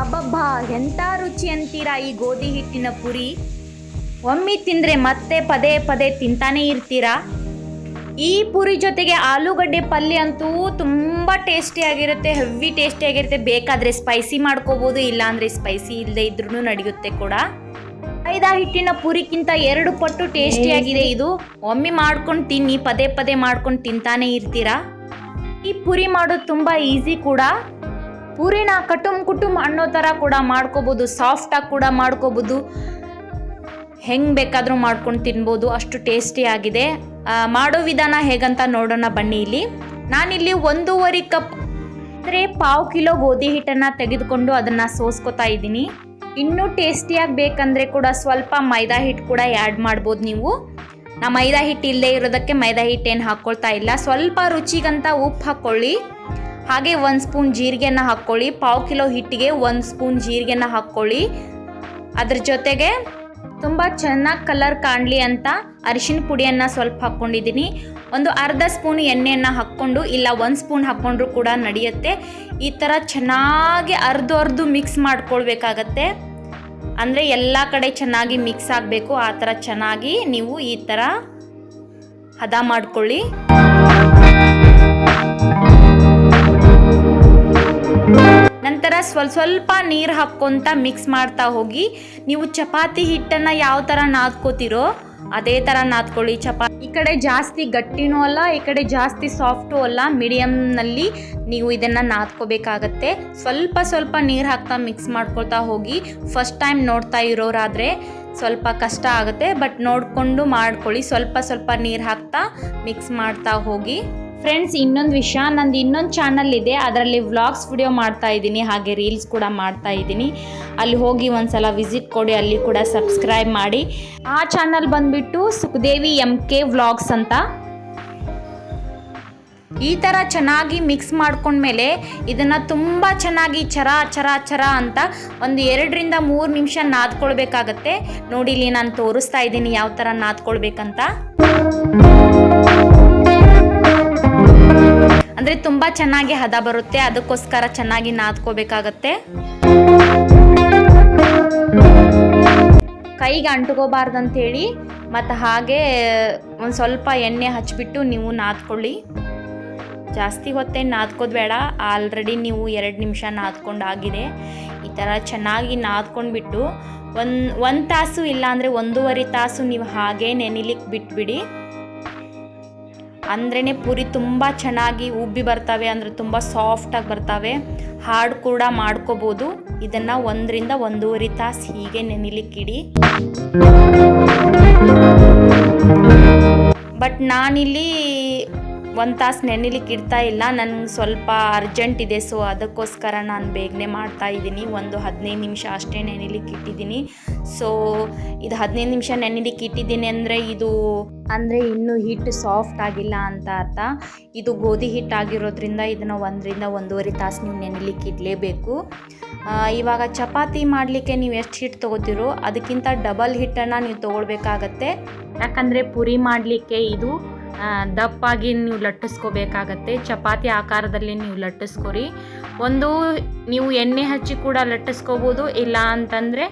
ಅಬ್ಬಬ್ಬಾ ಎಂಥ ರುಚಿ ಅಂತೀರಾ ಈ ಗೋಧಿ ಹಿಟ್ಟಿನ ಪುರಿ? ಒಮ್ಮೆ ತಿಂದರೆ ಮತ್ತೆ ಪದೇ ಪದೇ ತಿಂತಾನೇ ಇರ್ತೀರಾ? ಈ ಪುರಿ ಜೊತೆಗೆ ಆಲೂಗಡ್ಡೆ ಪಲ್ಯ ಅಂತೂ ತುಂಬ ಟೇಸ್ಟಿಯಾಗಿರುತ್ತೆ ಹೆವಿ ಟೇಸ್ಟಿಯಾಗಿರುತ್ತೆ ಬೇಕಾದರೆ ಸ್ಪೈಸಿ ಮಾಡ್ಕೋಬೋದು ಇಲ್ಲಾಂದರೆ ಸ್ಪೈಸಿ ಇಲ್ಲದೆ ಇದ್ರೂ ನಡೆಯುತ್ತೆ ಕೂಡ. ಮೈದಾ ಹಿಟ್ಟಿನ ಪುರಿಕ್ಕಿಂತ ಎರಡು ಪಟ್ಟು ಟೇಸ್ಟಿಯಾಗಿದೆ ಇದು. ಒಮ್ಮೆ ಮಾಡ್ಕೊಂಡು ತಿನ್ನಿ ಪದೇ ಪದೇ ಮಾಡ್ಕೊಂಡು ತಿಂತಾನೆ ಇರ್ತೀರಾ? ಈ ಪುರಿ ಮಾಡೋದು ತುಂಬ ಈಸಿ ಕೂಡ. ಪೂರಿನ ಕಟುಮ್ ಕುಟುಮ್ ಅನ್ನೋ ಥರ ಕೂಡ ಮಾಡ್ಕೋಬೋದು ಸಾಫ್ಟಾಗಿ ಕೂಡ ಮಾಡ್ಕೋಬೋದು. ಹೆಂಗೆ ಬೇಕಾದರೂ ಮಾಡ್ಕೊಂಡು ತಿನ್ಬೋದು ಅಷ್ಟು ಟೇಸ್ಟಿ ಆಗಿದೆ. ಆ, ಮಾಡೋ ವಿಧಾನ ಹೇಗಂತ ನೋಡೋಣ ಬನ್ನಿ ಇಲ್ಲಿ. ನಾನಿಲ್ಲಿ ಒಂದೂವರೆ ಕಪ್ ಅಂದರೆ ಪಾವು ಕಿಲೋ ಗೋಧಿ ಹಿಟ್ಟನ್ನು ತೆಗೆದುಕೊಂಡು ಅದನ್ನು ಸೋಸ್ಕೊತಾ ಇದ್ದೀನಿ. ಇನ್ನೂ ಟೇಸ್ಟಿಯಾಗಿ ಬೇಕಂದರೆ ಕೂಡ ಸ್ವಲ್ಪ ಮೈದಾ ಹಿಟ್ಟು ಕೂಡ ಆ್ಯಡ್ ಮಾಡ್ಬೋದು ನೀವು. ನಾ ಮೈದಾ ಹಿಟ್ಟು ಇಲ್ಲದೆ ಇರೋದಕ್ಕೆ ಮೈದಾ ಹಿಟ್ಟೇನು ಹಾಕ್ಕೊಳ್ತಾ ಇಲ್ಲ. ಸ್ವಲ್ಪ ರುಚಿಗಂತ ಉಪ್ಪು ಹಾಕ್ಕೊಳ್ಳಿ ಹಾಗೆ ಒಂದು ಸ್ಪೂನ್ ಜೀರಿಗೆನ ಹಾಕ್ಕೊಳ್ಳಿ ಪಾವು ಕಿಲೋ ಹಿಟ್ಟಿಗೆ ಒಂದು ಸ್ಪೂನ್ ಜೀರಿಗೆನ ಹಾಕ್ಕೊಳ್ಳಿ ಅದ್ರ ಜೊತೆಗೆ ತುಂಬ ಚೆನ್ನಾಗಿ ಕಲರ್ ಕಾಣಲಿ ಅಂತ ಅರಿಶಿನ ಪುಡಿಯನ್ನು ಸ್ವಲ್ಪ ಹಾಕ್ಕೊಂಡಿದ್ದೀನಿ ಒಂದು ಅರ್ಧ ಸ್ಪೂನ್ ಎಣ್ಣೆಯನ್ನು ಹಾಕ್ಕೊಂಡು ಇಲ್ಲ ಒಂದು ಸ್ಪೂನ್ ಹಾಕ್ಕೊಂಡ್ರೂ ಕೂಡ ನಡೆಯುತ್ತೆ. ಈ ಥರ ಚೆನ್ನಾಗಿ ಅರ್ಧ ಅರ್ಧ ಮಿಕ್ಸ್ ಮಾಡ್ಕೊಳ್ಬೇಕಾಗತ್ತೆ. ಅಂದರೆ ಎಲ್ಲ ಕಡೆ ಚೆನ್ನಾಗಿ ಮಿಕ್ಸ್ ಆಗಬೇಕು. ಆ ಥರ ಚೆನ್ನಾಗಿ ನೀವು ಈ ಥರ ಹದ ಮಾಡ್ಕೊಳ್ಳಿ. ನಂತರ ಸ್ವಲ್ಪ ಸ್ವಲ್ಪ ನೀರು ಹಾಕ್ಕೊಂತ ಮಿಕ್ಸ್ ಮಾಡ್ತಾ ಹೋಗಿ, ನೀವು ಚಪಾತಿ ಹಿಟ್ಟನ್ನು ಯಾವ ಥರ ನಾದ್ಕೋತಿರೋ ಅದೇ ಥರ ನಾದ್ಕೊಳ್ಳಿ. ಚಪಾತಿ ಈ ಕಡೆ ಜಾಸ್ತಿ ಗಟ್ಟಿನೂ ಅಲ್ಲ, ಈ ಕಡೆ ಜಾಸ್ತಿ ಸಾಫ್ಟೂ ಅಲ್ಲ ಮೀಡಿಯಮ್ನಲ್ಲಿ ನೀವು ಇದನ್ನು ನಾದ್ಕೋಬೇಕಾಗತ್ತೆ. ಸ್ವಲ್ಪ ಸ್ವಲ್ಪ ನೀರು ಹಾಕ್ತಾ ಮಿಕ್ಸ್ ಮಾಡ್ಕೊಳ್ತಾ ಹೋಗಿ ಫಸ್ಟ್ ಟೈಮ್ ನೋಡ್ತಾ ಇರೋರಾದರೆ ಸ್ವಲ್ಪ ಕಷ್ಟ ಆಗುತ್ತೆ ಬಟ್ ನೋಡಿಕೊಂಡು ಮಾಡ್ಕೊಳ್ಳಿ. ಸ್ವಲ್ಪ ಸ್ವಲ್ಪ ನೀರು ಹಾಕ್ತಾ ಮಿಕ್ಸ್ ಮಾಡ್ತಾ ಹೋಗಿ. ಫ್ರೆಂಡ್ಸ್ ಇನ್ನೊಂದು ವಿಷಯ, ನಂದು ಇನ್ನೊಂದು ಚಾನಲ್ ಇದೆ. ಅದರಲ್ಲಿ ವ್ಲಾಗ್ಸ್ ವಿಡಿಯೋ ಮಾಡ್ತಾ ಇದ್ದೀನಿ. ಹಾಗೆ ರೀಲ್ಸ್ ಕೂಡ ಮಾಡ್ತಾ ಇದ್ದೀನಿ. ಅಲ್ಲಿ ಹೋಗಿ ಒಂದ್ಸಲ ವಿಸಿಟ್ ಕೊಡಿ, ಅಲ್ಲಿ ಕೂಡ ಸಬ್ಸ್ಕ್ರೈಬ್ ಮಾಡಿ. ಆ ಚಾನಲ್ ಬಂದ್ಬಿಟ್ಟು ಸುಖದೇವಿ ಎಂ ಕೆ ವ್ಲಾಗ್ಸ್ ಅಂತ. ಈ ಥರ ಚೆನ್ನಾಗಿ ಮಿಕ್ಸ್ ಮಾಡ್ಕೊಂಡ್ಮೇಲೆ ಇದನ್ನು ತುಂಬ ಚೆನ್ನಾಗಿ ಚರ ಚರ ಚರ ಅಂತ ಒಂದು ಎರಡರಿಂದ ಮೂರು ನಿಮಿಷ ನಾದ್ಕೊಳ್ಬೇಕಾಗತ್ತೆ. ನೋಡಿ ಇಲ್ಲಿ ನಾನು ತೋರಿಸ್ತಾ ಇದ್ದೀನಿ ಯಾವ ಥರ ನಾದ್ಕೊಳ್ಬೇಕಂತ. ಅಂದರೆ ತುಂಬ ಚೆನ್ನಾಗಿ ಹದ ಬರುತ್ತೆ. ಅದಕ್ಕೋಸ್ಕರ ಚೆನ್ನಾಗಿ ನಾದ್ಕೋಬೇಕಾಗತ್ತೆ. ಕೈಗೆ ಅಂಟ್ಕೋಬಾರ್ದಂತೇಳಿ ಮತ್ತು ಹಾಗೆ ಒಂದು ಸ್ವಲ್ಪ ಎಣ್ಣೆ ಹಚ್ಚಿಬಿಟ್ಟು ನೀವು ನಾದ್ಕೊಳ್ಳಿ. ಜಾಸ್ತಿ ಹೊತ್ತೇನು ನಾದ್ಕೋದು ಬೇಡ. ಆಲ್ರೆಡಿ ನೀವು ಎರಡು ನಿಮಿಷ ನಾದ್ಕೊಂಡಾಗಿದೆ. ಈ ಥರ ಚೆನ್ನಾಗಿ ನಾದ್ಕೊಂಡ್ಬಿಟ್ಟು ಒಂದು ಒಂದು ತಾಸು ಇಲ್ಲಾಂದರೆ ಒಂದೂವರೆ ತಾಸು ನೀವು ಹಾಗೆ ನೆನಿಲಿಕ್ಕೆ ಬಿಟ್ಬಿಡಿ. ಅಂದ್ರೇ ಪೂರಿ ತುಂಬ ಚೆನ್ನಾಗಿ ಉಬ್ಬಿ ಬರ್ತವೆ, ಅಂದರೆ ತುಂಬ ಸಾಫ್ಟಾಗಿ ಬರ್ತವೆ. ಹಾರ್ಡ್ ಕೂಡ ಮಾಡ್ಕೋಬೋದು. ಇದನ್ನು ಒಂದರಿಂದ ಒಂದೂವರೆ ತಾಸು ಹೀಗೆ ನೆನಿಲಿಕ್ಕಿಡಿ. ಬಟ್ ನಾನಿಲ್ಲಿ ಒಂದು ತಾಸು ನೆನಿಲಿಕ್ಕೆ ಇಡ್ತಾ ಇಲ್ಲ. ನನಗೆ ಸ್ವಲ್ಪ ಅರ್ಜೆಂಟ್ ಇದೆ. ಸೊ ಅದಕ್ಕೋಸ್ಕರ ನಾನು ಬೇಗನೆ ಮಾಡ್ತಾ ಇದ್ದೀನಿ. ಒಂದು ಹದಿನೈದು ನಿಮಿಷ ಅಷ್ಟೇ ನೆನಿಲಿಕ್ಕೆ ಇಟ್ಟಿದ್ದೀನಿ. ಸೊ ಇದು ಹದಿನೈದು ನಿಮಿಷ ನೆನಿಲಿಕ್ಕೆ ಇಟ್ಟಿದ್ದೀನಿ ಅಂದರೆ ಇದು ಅಂದರೆ ಇನ್ನೂ ಹಿಟ್ಟು ಸಾಫ್ಟ್ ಆಗಿಲ್ಲ ಅಂತ ಅರ್ಥ. ಇದು ಗೋಧಿ ಹಿಟ್ಟು ಆಗಿರೋದ್ರಿಂದ ಇದನ್ನು ಒಂದರಿಂದ ಒಂದೂವರೆ ತಾಸು ನೀವು ನೆನಿಲಿಕ್ಕೆ ಇಡಲೇಬೇಕು. ಇವಾಗ ಚಪಾತಿ ಮಾಡಲಿಕ್ಕೆ ನೀವು ಎಷ್ಟು ಹಿಟ್ಟು ತೊಗೋತೀರೋ ಅದಕ್ಕಿಂತ ಡಬಲ್ ಹಿಟ್ಟನ್ನು ನೀವು ತೊಗೊಳ್ಬೇಕಾಗತ್ತೆ. ಯಾಕಂದರೆ ಪುರಿ ಮಾಡಲಿಕ್ಕೆ ಇದು ದಪ್ಪಾಗಿ ನೀವು ಲಟ್ಟಿಸ್ಕೋಬೇಕಾಗತ್ತೆ. ಚಪಾತಿ ಆಕಾರದಲ್ಲಿ ನೀವು ಲಟ್ಟಿಸ್ಕೊರಿ. ಒಂದು, ನೀವು ಎಣ್ಣೆ ಹಚ್ಚಿ ಕೂಡ ಲಟ್ಟಿಸ್ಕೋಬೋದು ಇಲ್ಲ ಅಂತಂದರೆ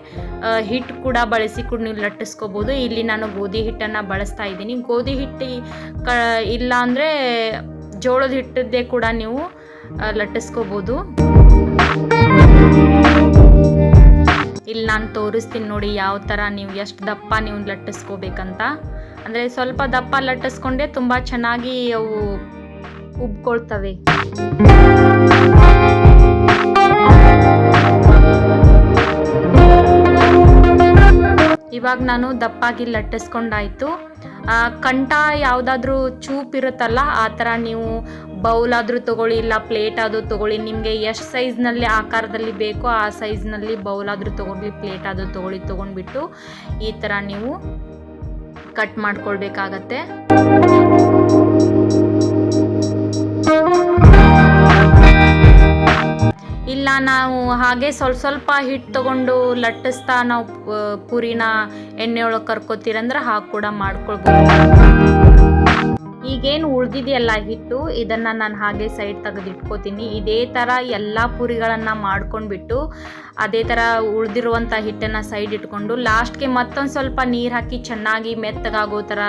ಹಿಟ್ಟು ಕೂಡ ಬಳಸಿ ಕೂಡ ನೀವು ಲಟ್ಟಿಸ್ಕೋಬೋದು. ಇಲ್ಲಿ ನಾನು ಗೋಧಿ ಹಿಟ್ಟನ್ನು ಬಳಸ್ತಾ ಇದ್ದೀನಿ. ಗೋಧಿ ಹಿಟ್ಟು ಕ ಇಲ್ಲ ಅಂದರೆ ಜೋಳದ ಹಿಟ್ಟದ್ದೇ ಕೂಡ ನೀವು ಲಟ್ಟಿಸ್ಕೋಬೋದು. ಇಲ್ಲಿ ನಾನು ತೋರಿಸ್ತೀನಿ ನೋಡಿ ಯಾವ ಥರ ನೀವು ಎಷ್ಟು ದಪ್ಪ ನೀವು ಲಟ್ಟಿಸ್ಕೋಬೇಕಂತ. ಅಂದರೆ ಸ್ವಲ್ಪ ದಪ್ಪ ಲಟ್ಟಿಸ್ಕೊಂಡೆ ತುಂಬ ಚೆನ್ನಾಗಿ ಅವು ಉಬ್ಕೊಳ್ತವೆ. ಇವಾಗ ನಾನು ದಪ್ಪಾಗಿ ಲಟ್ಟಿಸ್ಕೊಂಡಾಯ್ತು. ಕಂಠ ಯಾವುದಾದ್ರೂ ಚೂಪ್ ಇರುತ್ತಲ್ಲ, ಆ ಥರ ನೀವು ಬೌಲ್ ಆದರೂ ತೊಗೊಳ್ಳಿ, ಇಲ್ಲ ಪ್ಲೇಟ್ ಆದರೂ ತೊಗೊಳ್ಳಿ, ನಿಮಗೆ ಎಷ್ಟು ಸೈಜ್ನಲ್ಲಿ ಆಕಾರದಲ್ಲಿ ಬೇಕೋ ಆ ಸೈಜ್ನಲ್ಲಿ ಬೌಲ್ ಆದರೂ ತೊಗೊಳ್ಳಿ, ಪ್ಲೇಟ್ ಆದರೂ ತೊಗೊಳ್ಳಿ, ತೊಗೊಂಡ್ಬಿಟ್ಟು ಈ ಥರ ನೀವು ಕಟ್ ಮಾಡ್ಕೊಳ್ಬೇಕಾಗತ್ತೆ. ಇಲ್ಲ, ನಾವು ಹಾಗೆ ಸ್ವಲ್ಪ ಸ್ವಲ್ಪ ಹಿಟ್ಟು ತಗೊಂಡು ಲಟ್ಟಿಸ್ತಾ ನಾವು ಪುರಿನ ಎಣ್ಣೆ ಒಳಗೆ ಕರ್ಕೋತೀರಂದ್ರೆ ಹಾಗೆ ಕೂಡ ಮಾಡ್ಕೊಳ್ಬೋದು. ಈಗೇನು ಉಳ್ದಿದೆಯಲ್ಲ ಹಿಟ್ಟು, ಇದನ್ನು ನಾನು ಹಾಗೆ ಸೈಡ್ ತೆಗೆದಿಟ್ಕೋತೀನಿ. ಇದೇ ಥರ ಎಲ್ಲ ಪುರಿಗಳನ್ನು ಮಾಡ್ಕೊಂಡ್ಬಿಟ್ಟು, ಅದೇ ಥರ ಉಳಿದಿರುವಂಥ ಹಿಟ್ಟನ್ನು ಸೈಡ್ ಇಟ್ಕೊಂಡು ಲಾಸ್ಟ್ಗೆ ಮತ್ತೊಂದು ಸ್ವಲ್ಪ ನೀರು ಹಾಕಿ ಚೆನ್ನಾಗಿ ಮೆತ್ತಗಾಗೋ ಥರ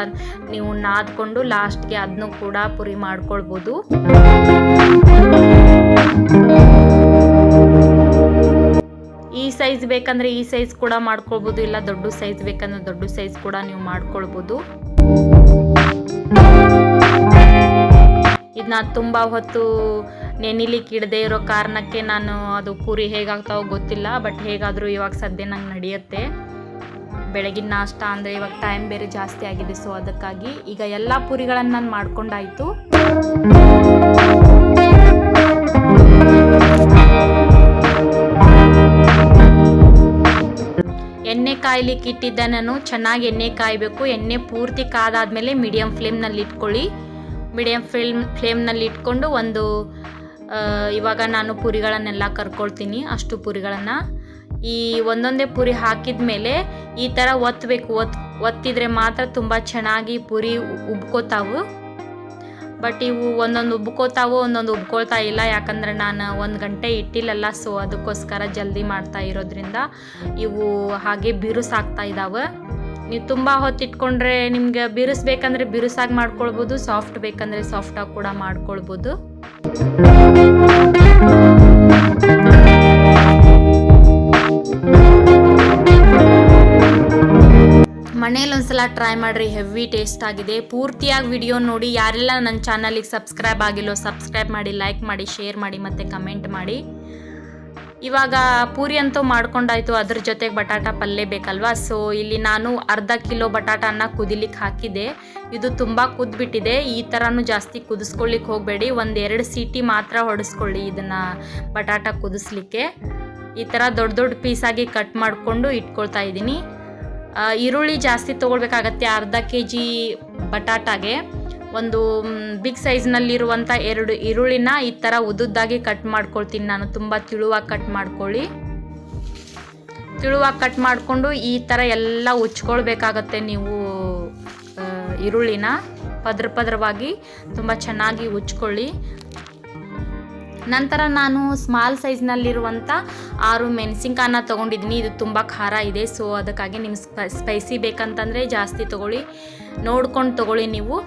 ನೀವು ನಾದ್ಕೊಂಡು ಲಾಸ್ಟ್ಗೆ ಅದನ್ನು ಕೂಡ ಪುರಿ ಮಾಡ್ಕೊಳ್ಬೋದು. ಈ ಸೈಜ್ ಬೇಕಂದ್ರೆ ಈ ಸೈಜ್ ಕೂಡ ಮಾಡ್ಕೊಳ್ಬೋದು, ಇಲ್ಲ ದೊಡ್ಡ ಸೈಜ್ ಬೇಕಂದ್ರೆ ದೊಡ್ಡ ಸೈಜ್ ಕೂಡ ನೀವು ಮಾಡ್ಕೊಳ್ಬೋದು. ಇದನ್ನ ತುಂಬ ಹೊತ್ತು ನೆನಿಲಿಕ್ಕೆ ಇಡದೇ ಇರೋ ಕಾರಣಕ್ಕೆ ನಾನು ಅದು ಪೂರಿ ಹೇಗಾಗ್ತಾವೋ ಗೊತ್ತಿಲ್ಲ, ಬಟ್ ಹೇಗಾದರೂ ಇವಾಗ ಸದ್ಯ ನಂಗೆ ನಡೆಯುತ್ತೆ. ಬೆಳಗಿನ ನಾಷ್ಟ ಅಂದರೆ ಇವಾಗ ಟೈಮ್ ಬೇರೆ ಜಾಸ್ತಿ ಆಗಿದೆ ಸೊ ಅದಕ್ಕಾಗಿ ಈಗ ಎಲ್ಲ ಪೂರಿಗಳನ್ನು ನಾನು ಮಾಡ್ಕೊಂಡಾಯಿತು. ಎಣ್ಣೆ ಕಾಯ್ಲಿಕ್ಕೆ ಇಟ್ಟಿದ್ದೆ ನಾನು, ಚೆನ್ನಾಗಿ ಎಣ್ಣೆ ಕಾಯಬೇಕು, ಎಣ್ಣೆ ಪೂರ್ತಿ ಕಾದಾದ್ಮೇಲೆ ಮೀಡಿಯಂ ಫ್ಲೇಮ್ನಲ್ಲಿ ಇಟ್ಕೊಳ್ಳಿ. ಮೀಡಿಯಮ್ ಫ್ಲೇಮ್ ಫ್ಲೇಮ್ನಲ್ಲಿ ಇಟ್ಕೊಂಡು ಒಂದು ಇವಾಗ ನಾನು ಪುರಿಗಳನ್ನೆಲ್ಲ ಕರ್ಕೊಳ್ತೀನಿ, ಅಷ್ಟು ಪುರಿಗಳನ್ನು. ಈ ಒಂದೊಂದೇ ಪುರಿ ಹಾಕಿದ ಮೇಲೆ ಈ ಥರ ಒತ್ತಬೇಕು ಒತ್, ಒತ್ತಿದ್ರೆ ಮಾತ್ರ ತುಂಬ ಚೆನ್ನಾಗಿ ಪುರಿ ಉಬ್ಕೋತಾವು. ಬಟ್ ಇವು ಒಂದೊಂದು ಉಬ್ಕೋತಾವು, ಒಂದೊಂದು ಉಬ್ಕೊಳ್ತಾ ಇಲ್ಲ. ಯಾಕಂದ್ರೆ ನಾನು ಒಂದು ಗಂಟೆ ಇಟ್ಟಿಲ್ಲಲ್ಲ, ಸೊ ಅದಕ್ಕೋಸ್ಕರ ಜಲ್ದಿ ಮಾಡ್ತಾ ಇರೋದ್ರಿಂದ ಇವು ಹಾಗೆ ಬಿರುಸಾಗ್ತಾ ಇದ್ದಾವೆ ನೀವು ತುಂಬ ಹೊತ್ತಿಟ್ಕೊಂಡ್ರೆ ನಿಮ್ಗೆ ಬಿರುಸ್ಬೇಕಂದ್ರೆ ಬಿರುಸಾಗಿ ಮಾಡ್ಕೊಳ್ಬೋದು ಸಾಫ್ಟ್ ಬೇಕಂದ್ರೆ ಸಾಫ್ಟಾಗಿ ಕೂಡ ಮಾಡ್ಕೊಳ್ಬೋದು. ಮನೇಲಿ ಒಂದ್ಸಲ ಟ್ರೈ ಮಾಡಿರಿ ಹೆವಿ ಟೇಸ್ಟ್ ಆಗಿದೆ. ಪೂರ್ತಿಯಾಗಿ ವಿಡಿಯೋ ನೋಡಿ, ಯಾರೆಲ್ಲ ನನ್ನ ಚಾನಲಿಗೆ ಸಬ್ಸ್ಕ್ರೈಬ್ ಆಗಿಲ್ಲೋ ಸಬ್ಸ್ಕ್ರೈಬ್ ಮಾಡಿ ಲೈಕ್ ಮಾಡಿ ಶೇರ್ ಮಾಡಿ ಮತ್ತು ಕಮೆಂಟ್ ಮಾಡಿ. ಇವಾಗ ಪೂರಿ ಅಂತೂ ಮಾಡ್ಕೊಂಡಾಯ್ತು. ಅದ್ರ ಜೊತೆಗೆ ಬಟಾಟ ಪಲ್ಯ ಬೇಕಲ್ವಾ? ಸೊ ಇಲ್ಲಿ ನಾನು ಅರ್ಧ ಕಿಲೋ ಬಟಾಟನ ಕುದಿಲಿಕ್ಕೆ ಹಾಕಿದೆ ಇದು ತುಂಬ ಕುದ್ಬಿಟ್ಟಿದೆ. ಈ ಥರನೂ ಜಾಸ್ತಿ ಕುದಿಸ್ಕೊಳ್ಳಿಕ್ಕೆ ಹೋಗಬೇಡಿ. ಒಂದೆರಡು ಸೀಟಿ ಮಾತ್ರ ಹೊಡೆಸ್ಕೊಳ್ಳಿ ಇದನ್ನು ಬಟಾಟ ಕುದಿಸ್ಲಿಕ್ಕೆ. ಈ ಥರ ದೊಡ್ಡ ದೊಡ್ಡ ಪೀಸಾಗಿ ಕಟ್ ಮಾಡಿಕೊಂಡು ಇಟ್ಕೊಳ್ತಾ ಇದ್ದೀನಿ. ಈರುಳ್ಳಿ ಜಾಸ್ತಿ ತೊಗೊಳ್ಬೇಕಾಗತ್ತೆ ಅರ್ಧ ಕೆ ಜಿ ಬಟಾಟಾಗೆ. ಒಂದು ಬಿಗ್ ಸೈಜ್ನಲ್ಲಿರುವಂಥ ಎರಡು ಈರುಳ್ಳಿನ ಈ ಥರ ಉದ್ದುದ್ದಾಗಿ ಕಟ್ ಮಾಡ್ಕೊಳ್ತೀನಿ. ನಾನು ತುಂಬ ತಿಳುವಾಗಿ ಕಟ್ ಮಾಡ್ಕೊಳ್ಳಿ. ತಿಳುವಾಗಿ ಕಟ್ ಮಾಡಿಕೊಂಡು ಈ ಥರ ಎಲ್ಲ ಉಚ್ಕೊಳ್ಬೇಕಾಗತ್ತೆ ನೀವು ಈರುಳ್ಳಿನ. ಪದ್ರ ಪದ್ರವಾಗಿ ತುಂಬ ಚೆನ್ನಾಗಿ ಉಚ್ಕೊಳ್ಳಿ. ನಂತರ ನಾನು ಸ್ಮಾಲ್ ಸೈಜ್ನಲ್ಲಿರುವಂಥ ಆರು ಮೆಣಸಿನ್ಕಾಯನ್ನ ತೊಗೊಂಡಿದ್ದೀನಿ. ಇದು ತುಂಬ ಖಾರ ಇದೆ. ಸೊ ಅದಕ್ಕಾಗಿ ನಿಮ್ಗೆ ಸ್ಪ ಸ್ಪೈಸಿ ಬೇಕಂತಂದರೆ ಜಾಸ್ತಿ ತೊಗೊಳ್ಳಿ. ನೋಡ್ಕೊಂಡು ತೊಗೊಳ್ಳಿ ನೀವು.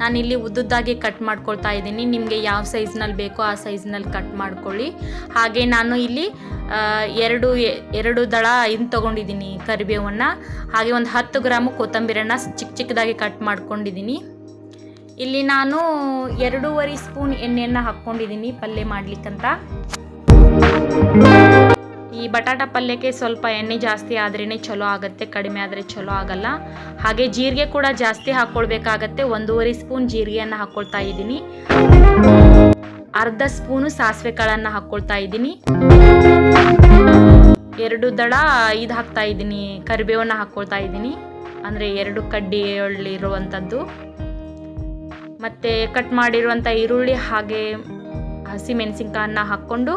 ನಾನಿಲ್ಲಿ ಉದ್ದುದ್ದಾಗಿ ಕಟ್ ಮಾಡ್ಕೊಳ್ತಾ ಇದ್ದೀನಿ. ನಿಮಗೆ ಯಾವ ಸೈಜ್ನಲ್ಲಿ ಬೇಕೋ ಆ ಸೈಜ್ನಲ್ಲಿ ಕಟ್ ಮಾಡ್ಕೊಳ್ಳಿ. ಹಾಗೆ ನಾನು ಇಲ್ಲಿ ಎರಡು ಎರಡು ದಳ ಇನ್ನು ತೊಗೊಂಡಿದ್ದೀನಿ ಕರಿಬೇವನ್ನು. ಹಾಗೆ ಒಂದು ಹತ್ತು ಗ್ರಾಮು ಕೊತ್ತಂಬರಿಯನ್ನು ಚಿಕ್ಕ ಚಿಕ್ಕದಾಗಿ ಕಟ್ ಮಾಡ್ಕೊಂಡಿದ್ದೀನಿ. ಇಲ್ಲಿ ನಾನು ಎರಡೂವರೆ ಸ್ಪೂನ್ ಎಣ್ಣೆಯನ್ನು ಹಾಕ್ಕೊಂಡಿದ್ದೀನಿ ಪಲ್ಯ ಮಾಡ್ಲಿಕ್ಕಂತ. ಈ ಬಟಾಟ ಪಲ್ಯಕ್ಕೆ ಸ್ವಲ್ಪ ಎಣ್ಣೆ ಜಾಸ್ತಿ ಆದ್ರೇ ಚಲೋ ಆಗುತ್ತೆ, ಕಡಿಮೆ ಆದರೆ ಚಲೋ ಆಗಲ್ಲ. ಹಾಗೆ ಜೀರಿಗೆ ಕೂಡ ಜಾಸ್ತಿ ಹಾಕ್ಕೊಳ್ಬೇಕಾಗತ್ತೆ ಒಂದೂವರೆ ಸ್ಪೂನ್ ಜೀರಿಗೆಯನ್ನು ಹಾಕ್ಕೊಳ್ತಾ ಇದ್ದೀನಿ. ಅರ್ಧ ಸ್ಪೂನು ಸಾಸಿವೆ ಕಾಳನ್ನು ಹಾಕ್ಕೊಳ್ತಾ ಇದ್ದೀನಿ. ಎರಡು ದಳ ಇದು ಹಾಕ್ತಾ ಇದ್ದೀನಿ. ಕರಿಬೇವನ್ನ ಹಾಕ್ಕೊಳ್ತಾ ಇದ್ದೀನಿ. ಅಂದರೆ ಎರಡು ಕಡ್ಡಿ ಇರುವಂಥದ್ದು ಮತ್ತು ಕಟ್ ಮಾಡಿರುವಂಥ ಈರುಳ್ಳಿ ಹಾಗೆ ಹಸಿಮೆಣಸಿನ್ಕಾಯನ್ನ ಹಾಕ್ಕೊಂಡು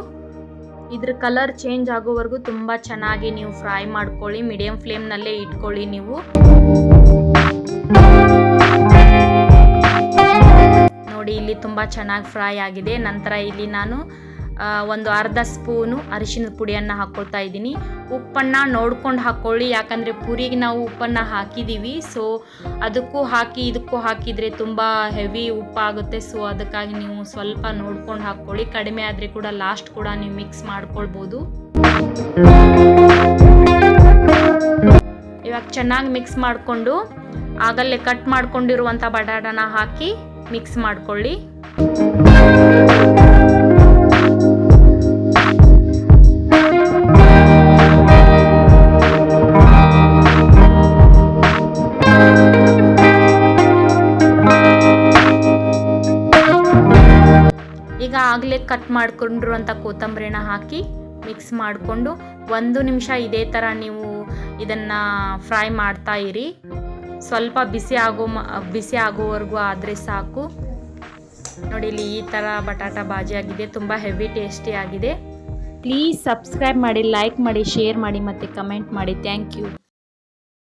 ಇದ್ರ ಕಲರ್ ಚೇಂಜ್ ಆಗೋವರೆಗೂ ತುಂಬ ಚೆನ್ನಾಗಿ ನೀವು ಫ್ರೈ ಮಾಡ್ಕೊಳ್ಳಿ ಮೀಡಿಯಮ್ ಫ್ಲೇಮ್ನಲ್ಲೇ ಇಟ್ಕೊಳ್ಳಿ ನೀವು. ನೋಡಿ, ಇಲ್ಲಿ ತುಂಬ ಚೆನ್ನಾಗಿ ಫ್ರೈ ಆಗಿದೆ. ನಂತರ ಇಲ್ಲಿ ನಾನು ಒಂದು ಅರ್ಧ ಸ್ಪೂನು ಅರಿಶಿಣದ ಪುಡಿಯನ್ನು ಹಾಕ್ಕೊಳ್ತಾ ಇದ್ದೀನಿ. ಉಪ್ಪನ್ನು ನೋಡ್ಕೊಂಡು ಹಾಕ್ಕೊಳ್ಳಿ ಯಾಕಂದರೆ ಪುರಿಗೆ ನಾವು ಉಪ್ಪನ್ನು ಹಾಕಿದ್ದೀವಿ ಸೊ ಅದಕ್ಕೂ ಹಾಕಿ, ಇದಕ್ಕೂ ಹಾಕಿದರೆ ತುಂಬ ಹೆವಿ ಉಪ್ಪಾಗುತ್ತೆ. ಸೊ ಅದಕ್ಕಾಗಿ ನೀವು ಸ್ವಲ್ಪ ನೋಡ್ಕೊಂಡು ಹಾಕ್ಕೊಳ್ಳಿ ಕಡಿಮೆ ಆದರೆ ಕೂಡ ಲಾಸ್ಟ್ ಕೂಡ ನೀವು ಮಿಕ್ಸ್ ಮಾಡ್ಕೊಳ್ಬೋದು. ಇವಾಗ ಚೆನ್ನಾಗಿ ಮಿಕ್ಸ್ ಮಾಡಿಕೊಂಡು, ಆಗಲ್ಲೇ ಕಟ್ ಮಾಡ್ಕೊಂಡಿರುವಂಥ ಬಟಾಟನ ಹಾಕಿ ಮಿಕ್ಸ್ ಮಾಡ್ಕೊಳ್ಳಿ. ಕಟ್ ಮಾಡಿಕೊಂಡಿರುವಂಥ ಕೊತ್ತಂಬರಿನ ಹಾಕಿ ಮಿಕ್ಸ್ ಮಾಡಿಕೊಂಡು ಒಂದು ನಿಮಿಷ ಇದೇ ಥರ ನೀವು ಇದನ್ನು ಫ್ರೈ ಮಾಡ್ತಾ ಇರಿ. ಸ್ವಲ್ಪ ಬಿಸಿ ಆಗೋ ಬಿಸಿ ಆಗೋವರೆಗೂ ಆದರೆ ಸಾಕು. ನೋಡಿ ಇಲ್ಲಿ ಈ ಥರ ಬಟಾಟ ಬಾಜಿ ಆಗಿದೆ, ತುಂಬ ಹೆವಿ ಟೇಸ್ಟಿ ಆಗಿದೆ. ಪ್ಲೀಸ್ ಸಬ್ಸ್ಕ್ರೈಬ್ ಮಾಡಿ ಲೈಕ್ ಮಾಡಿ ಶೇರ್ ಮಾಡಿ ಮತ್ತು ಕಮೆಂಟ್ ಮಾಡಿ. Thank you